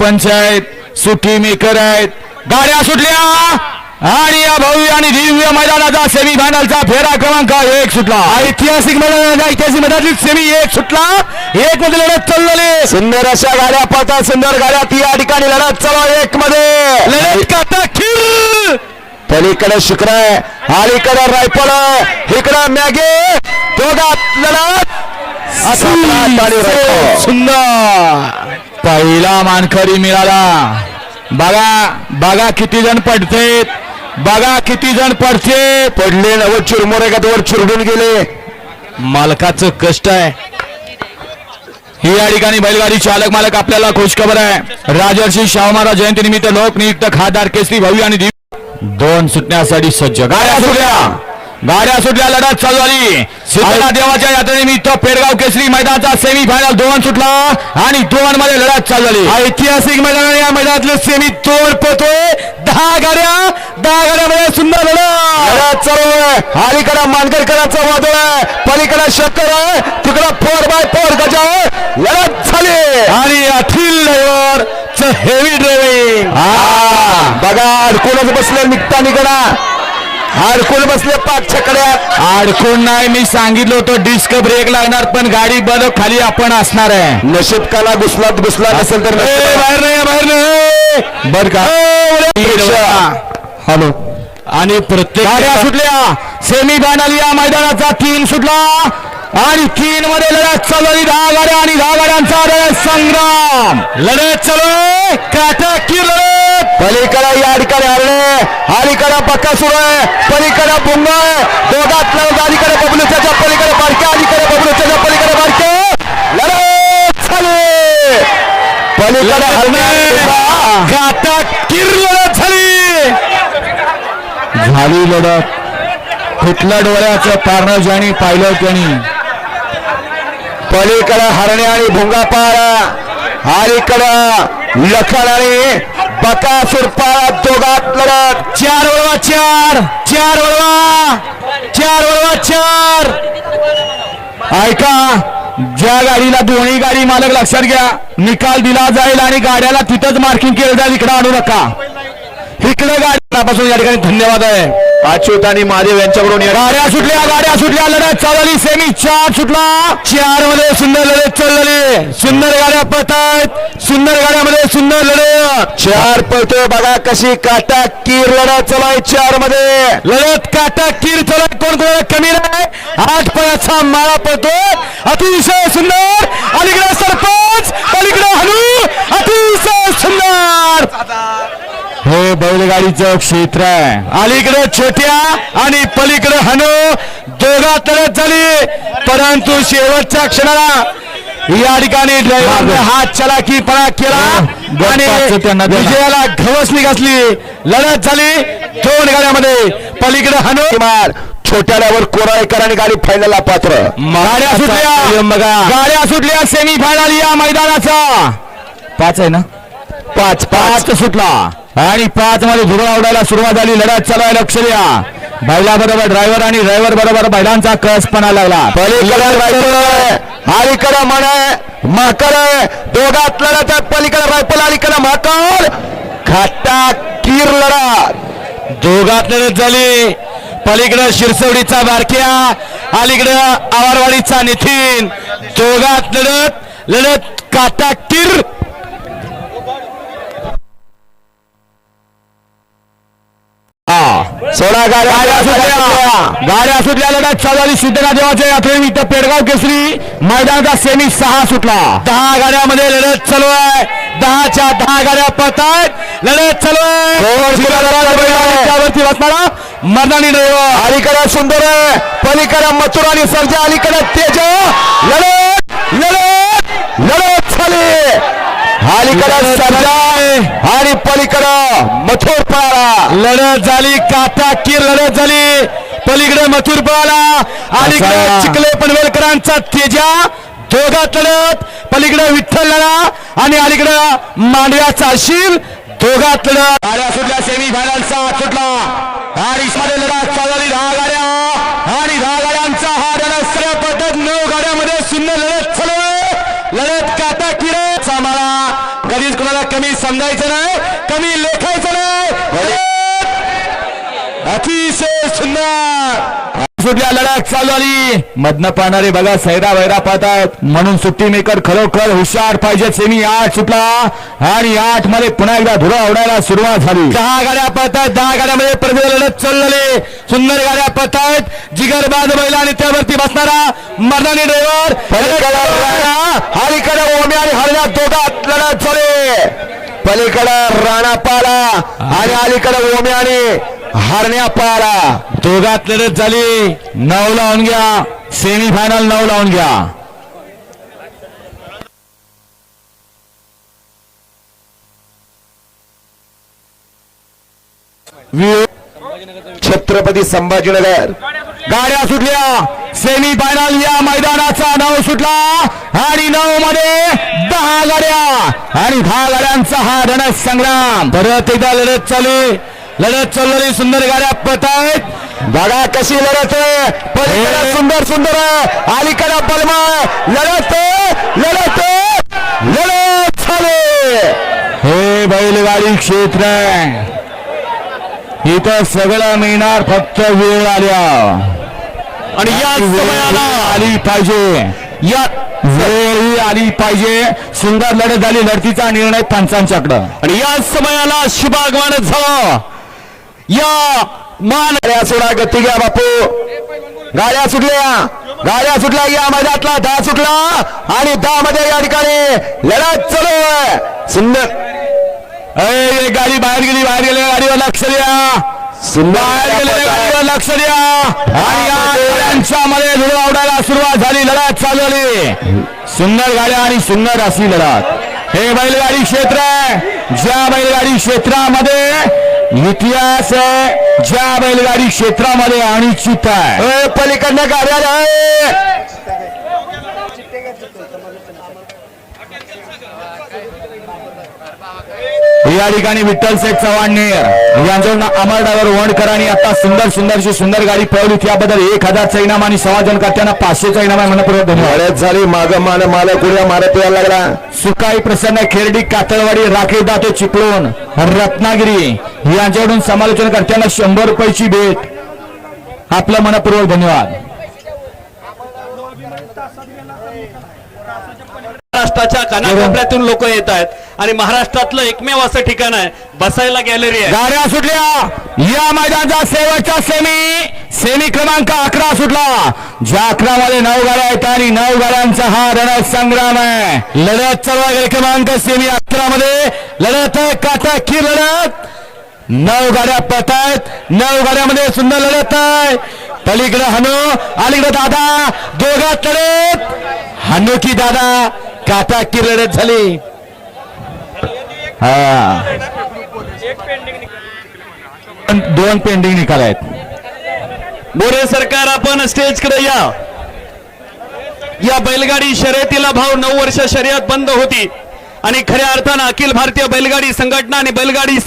पंचायत सुट्टी मेकर आहेत. गाड्या सुटल्या. आणि या भव्य आणि दिव्य मैदानाचा सेमी फायनलचा फेरा क्रमांक एक सुटला. ऐतिहासिक मैदानाचा ऐतिहासिक मैदानातील सेमी एक सुटला. एक मध्ये लढत चाललेली. सुंदर अशा गाड्या पाहतात सुंदर गाड्या ती या ठिकाणी लढत चालू एक मध्ये लढत खीर पलीकडे शुक्र आहे. अलीकडे रायफल इकडे मॅगे. दोघात लढत. सुंदर. पहिला मानकरी मिळाला. बघा बघा किती जण पडतेत. बघा किती जण पडते. पडले नव चिरमोरे का वर चिरडून गेले? मालकाचं कष्ट आहे. ही या ठिकाणी बैलगाडी चालक मालक आपल्याला खुशखबर आहे. राजर्षी शाहू महाराज जयंती निमित्त लोकनियुक्त खासदार केसरी भव्य आणि दोन सुटण्यासाठी सज्ज. गाड्या सुटल्या. गाड्या सुटल्या लढत चालू झाली. सिद्धनाथ देवाच्या यात्रेनिमित्त पेडगाव केसरी मैदानाचा सेमी फायनल दोन सुटला आणि दोन मध्ये लढत चालू झाली. ऐतिहासिक मैदान या मैदानातले सेमी दोन पतोय. दहा गाड्या दहा गाड्यामध्ये सुंदर लढत. चालू आहे. अलीकडे मानकरकरांचा वादळ आहे. पलीकडे शक्कर आहे. तिकडे फोर बाय फोर गजा लढत झाली. आणि अखिल ड्रायव्हर हेवी ड्रायव्हिंग हा. बघा अडकूनच बसले निघता निघणा. अडकून बसले पाच छकड्यात अडकून नाही मी सांगितलं होतं डिस्क ब्रेक लागणार पण गाडी बंद खाली आपण असणार आहे. नशीब काला घुसलात घुसला नसेल तर ए, बाहेर नाही बाहेर नाही बर का? हॅलो. आणि प्रत्येक गाड्या सुटल्या. सेमी फायनल या मैदानाचा तीन सुटला. आणि तीन मध्ये लढत चालू झाली दहा गाड्या आणि दहा गाड्यांचा लढत संग्राम. लढत चालू आहे. काटाकीर लढत. पलीकडे या ठिकाणी हरणे अलीकडे पक्का सुरू आहे. पलीकडे बुंग आहे. दोघात लढत अलीकडे बबलूच्या पलीकडे बारक्या अलीकडे बबलूच्या पलीकडे बारके. लढत झाली. पलीकडे हरणे बुंगा. काटाकीर लढत झाली. झाली लढत. फुटल्या डोळ्याचं पारणं ज्याने पाहिलं त्याने. पलीकडे हरणे आणि भुंगा पाळा अलीकडं लखन आणि बकासूर पाळा दोघात लढत. चार वळवा चार चार वळवा चार वळवा चार. ऐका ज्या गाडीला दोन्ही गाडी मालक लक्षात घ्या निकाल दिला जाईल आणि गाड्याला तिथंच मार्किंग केलं जाईल इकडं आणू नका. इकडे गाडीपासून या ठिकाणी धन्यवाद आहे. अच्युत आणि महादेव यांच्याकडून या- गाड्या सुटल्या गाड्या सुटल्या लढत चालली सेमी चार सुटला. चारमध्ये सुंदर लढत चाललेली सुंदर गाड्या पळतायत सुंदर गाड्यामध्ये सुंदर लढत. चार पळतोय बघा कशी काटा कीर लढत चालू आहे चारमध्ये लढत काटा किर चलत कोण कोणाला कमी नाही? आठ पळाचा माळा पळतो अतिशय सुंदर. अलीकडे सरपंच पलीकडे हनू अतिशय सुंदर. हे बैलगाडीचं क्षेत्र आहे. अलीकडे छोट्या आणि पलीकडे हनू. दोघात लढत झाली. परंतु शेवटच्या क्षणाला या ठिकाणी ड्रायव्हरने हात चलाकीपणा केला. आणि विजयाला घवसणी घासली. लढत झाली. दोन गाड्यामध्ये. पलीकडे हनू. मार छोट्या ड्रायव्हर कोराळेकरांनी गाडी फायनलला पात्र. गाड्या सुटल्या. बघा. गाड्या सुटल्या. सेमी फायनल या मैदानाचा. पाच आहे ना? पाच. पाच सुटला. आणि पाच मध्ये धुरळा उडायला सुरुवात झाली. लढत चालू आहे लक्ष द्या. बैला बरोबर ड्रायव्हर आणि ड्रायव्हर बरोबर बैलांचा कसपणा लागला. पलीकडे अलीकडे म्हण माकड दोघात लढत आहे पलीकडे रायफल अलीकडे माकड. खाटा कीर लढा दोघात लढत झाली. पलीकडं शिरसवडीचा बारक्या अलीकडं आवारवाडीचा नितीन. दोघात लढत लढत काटा किर सोळा गाड्या गाड्या सुटल्या. गाड्या सुटल्या लढत चालू झाली. सिद्धनाथ देवाच्या यात्रेनिमित्त पेडगाव केसरी मैदानाचा सेमी सहा सुटला. दहा गाड्यामध्ये लढत चालू आहे. दहाच्या दहा गाड्या पळतायत. लढत चालू आहे. मर्दानी ड्रायव्हर. अलीकडे सुंदर आहे. पलीकडे मथुर आणि सर्जा अलीकडे तेज. लढत लढत लढत झाली. अलीकडे सर्जा आणि पलीकडे मथुर पळाला. लढत झाली काटा किर लढत झाली. पलीकडे मथुर पळाला. अलीकडे. चिखले पनवेलकरांचा तेजा. दोघात लढत. पलीकडे विठ्ठल लढा. आणि अलीकडे मांडव्याचा अशील दोघात लढत. गाड्या सुटल्या सेमी फायनलचा सुटला मध्ये लढत चालू झाली दहा गाड्या आणि दहा गाड्यांचा हा लढत सर्व पद्धत नऊ गाड्यामध्ये सुंदर लढत चालू आहे लढत काटा किर मला कधीच कोणाला कमी कमी समजायचं नाही कमी लेखायचं नाही. अतिशय सुंदर. सुटल्या लढत चालू आली. मधनं पाहणारे बघा सैरा वैरा पाहतात. म्हणून सुट्टी मेकर खरोखर हुशार पाहिजे. सेमी आठ सुटला आणि आठमध्ये पुन्हा एकदा धुरा उडायला सुरुवात झाली. दहा गाड्या पळतायत दहा गाड्यामध्ये प्रति लढत चाललेले. सुंदर गाड्या पळतायत जिगरबाज बैल आणि त्यावरती बसणारा मर्दानी ड्रायव्हर अलीकडे ओमे आणि हरण्या दोघात लढत झाली. पलीकडे राणा पाला आणि अलीकडे ओमे आणि हरण्या पाला. दोघात लढत झाली. नऊ लावून घ्या. सेमी फायनल नऊ लावून घ्या. वि- छत्रपती संभाजीनगर. गाड्या सुटल्या. सेमी फायनल या मैदानाचा नऊ सुटला. आणि नऊ मध्ये दहा गाड्या. आणि दहा गाड्यांचा हा रणत संग्राम. परत एकदा लढत चालू लढत चाललेली सुंदर गाड्या पत आहेत. बघा कशी लढत आहे. सुंदर सुंदर अलीकडे बलमा आहे. लढत लढत लढत झाली हे बैलगाडी क्षेत्र इथं सगळं मिळणार फक्त वेळ आल्या. आणि या समयाला आली पाहिजे. या वेळ ही आली पाहिजे. सुंदर लढत झाली लढतीचा निर्णय पंचांच्याकडं आणि या समयाला शुभागमन झालं. या मान सोडा गती घ्या बापू. गाड्या सुटल्या. गाड्या सुटल्या या मैदानातला दहा सुटला. आणि दहा मध्ये या ठिकाणी लढत चालू आहे. सुंदर एक गाडी बाहेर गेली बाहेर गेलेल्या गाडीवर लक्ष द्या. सुंदर बाहेर गेलेल्या गाडीवर लक्ष द्या. आणि या गाड्यांच्या मध्ये धुळा उडायला सुरुवात झाली लढत चालू झाली. सुंदर गाड्या आणि सुंदर अशी लढत. हे बैलगाडी क्षेत्र आहे. ज्या बैलगाडी क्षेत्रामध्ये इतिहास आहे ज्या बैलगाडी क्षेत्रामध्ये अनिश्चित आहे. पलीकडनं गाड्या आहे या ठिकाणी विठ्ठल शेठ चव्हाणनेर यांच्याकडून अमरडावर वणकरांनी आता सुंदर सुंदरशी सुंदर गाडी पळवली त्याबद्दल एक हजारचा इनाम आणि समाजन करताना पाचशेचा इनाम आहे. मनपूर्वक धन्यवाद. झाली. माग मान माल कुड्या मारत यायला लागला. सुकाई प्रसन्न खेरडी कातळवाडी राखेश दाते चिपळूण रत्नागिरी यांच्याकडून समालोचन करताना शंभर रुपयाची भेट. आपलं मनपूर्वक धन्यवाद. महाराष्ट्राच्या कानाकोपऱ्यातून लोक येत आहेत. आणि महाराष्ट्रातलं एकमेव असं ठिकाण आहे बसायला गॅलरी आहे. गाड्या सुटल्या. या मैदानाचा शेवटचा सेमी सेमी क्रमांक अकरा सुटला. ज्या अकरा मध्ये नऊ गाड्या आहेत आणि नऊ गाड्यांचा हा रणत संग्राम आहे. लढत चालू क्रमांक सेमी अकरा मध्ये लढत आहे. काटा की लढत. नऊ गाड्या पत आहेत नऊ गाड्यामध्ये सुंदर लढत आहे. पलीकडे हनु अलीकडे दादा. दोघात लढत. हनु की दादा. काटा की लढत झाली. हा. दोन पेंडिंग निकाल आहेत. मोरे सरकार आपण स्टेजकडे या. या बैलगाडी शर्यतीला भाव नऊ वर्ष शर्यत बंद होती. आणि खऱ्या अर्थानं अखिल भारतीय बैलगाडी संघटना आणि बैलगाडी